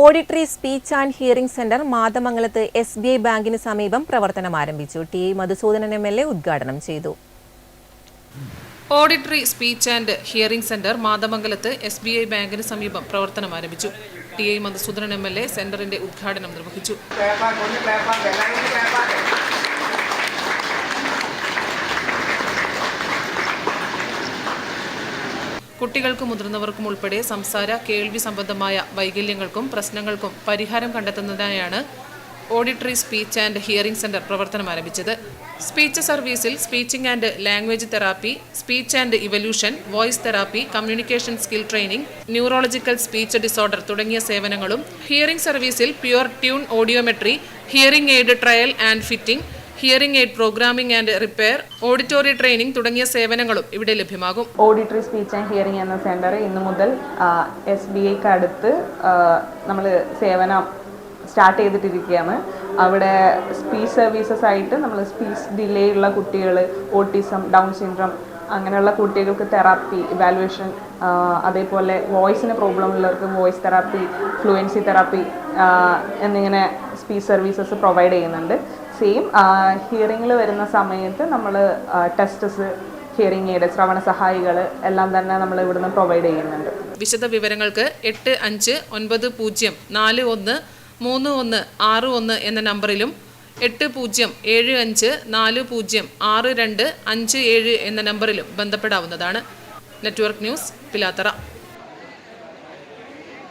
Auditory speech and hearing centre മാതമംഗലത്ത് S B I ബാങ്കിന് സമീപം പ്രവർത്തനം ആരംഭിച്ചു. T Madhusudanan M L A ഉദ്ഘാടനം ചെയ്തു. Auditory speech and hearing centre മാതമംഗലത്ത് S B I ബാങ്കിന് സമീപം പ്രവർത്തനം ആരംഭിച്ചു. T I Madhusudanan M L A സെന്ററിന്റെ ഉദ്ഘാടനം നിർവഹിച്ചു. കുട്ടികൾക്കും മുതിർന്നവർക്കും ഉൾപ്പെടെ സംസാര കേൾവി സംബന്ധമായ വൈകല്യങ്ങൾക്കും പ്രശ്നങ്ങൾക്കും പരിഹാരം കണ്ടെത്തുന്നതിനായാണ് auditory speech and hearing centre പ്രവർത്തനം ആരംഭിച്ചത്. സ്പീച്ച് സർവീസിൽ speeching and language therapy speech and evaluation voice therapy communication skill training neurological speech disorder തുടങ്ങിയ സേവനങ്ങളും ഹിയറിംഗ് സർവീസിൽ pure tone audiometry hearing aid trial and fitting hearing aid programming and repair auditory training തുടങ്ങിയ സേവനങ്ങളും ഇവിടെ ലഭ്യമാകും. Auditory speech and hearing എന്ന centre ഇന്നു മുതൽ എസ് ബി ഐക്ക് അടുത്ത് നമ്മൾ സേവനം സ്റ്റാർട്ട് ചെയ്തിട്ടിരിക്കുകയാണ്. അവിടെ സ്പീച്ച് സർവീസസ് ആയിട്ട് നമ്മൾ സ്പീച്ച് ഡിലേ ഉള്ള കുട്ടികൾ ഓട്ടിസം ഡൗൺ സിൻഡ്രം അങ്ങനെയുള്ള കുട്ടികൾക്ക് തെറാപ്പി ഇവാലുവേഷൻ അതേപോലെ വോയിസിന് പ്രോബ്ലം ഉള്ളവർക്ക് വോയിസ് തെറാപ്പി ഫ്ലുവൻസി തെറാപ്പി എന്നിങ്ങനെ സ്പീച്ച് സർവീസസ് പ്രൊവൈഡ് ചെയ്യുന്നുണ്ട്. സെയിം ഹിയറിങ്ങിൽ വരുന്ന സമയത്ത് നമ്മൾ ടെസ്റ്റസ് ഹിയറിംഗ് എയ്ഡ് ശ്രവണ സഹായികൾ എല്ലാം തന്നെ നമ്മൾ ഇവിടുന്ന് പ്രൊവൈഡ് ചെയ്യുന്നുണ്ട്. വിശദ വിവരങ്ങൾക്ക് എട്ട് അഞ്ച് ഒൻപത് പൂജ്യം നാല് ഒന്ന് മൂന്ന് ഒന്ന് ആറ് ഒന്ന് എന്ന നമ്പറിലും എട്ട് പൂജ്യം ഏഴ് അഞ്ച് നാല് പൂജ്യം ആറ് രണ്ട് അഞ്ച് ഏഴ് എന്ന നമ്പറിലും ബന്ധപ്പെടാവുന്നതാണ്. Network news Pilathara.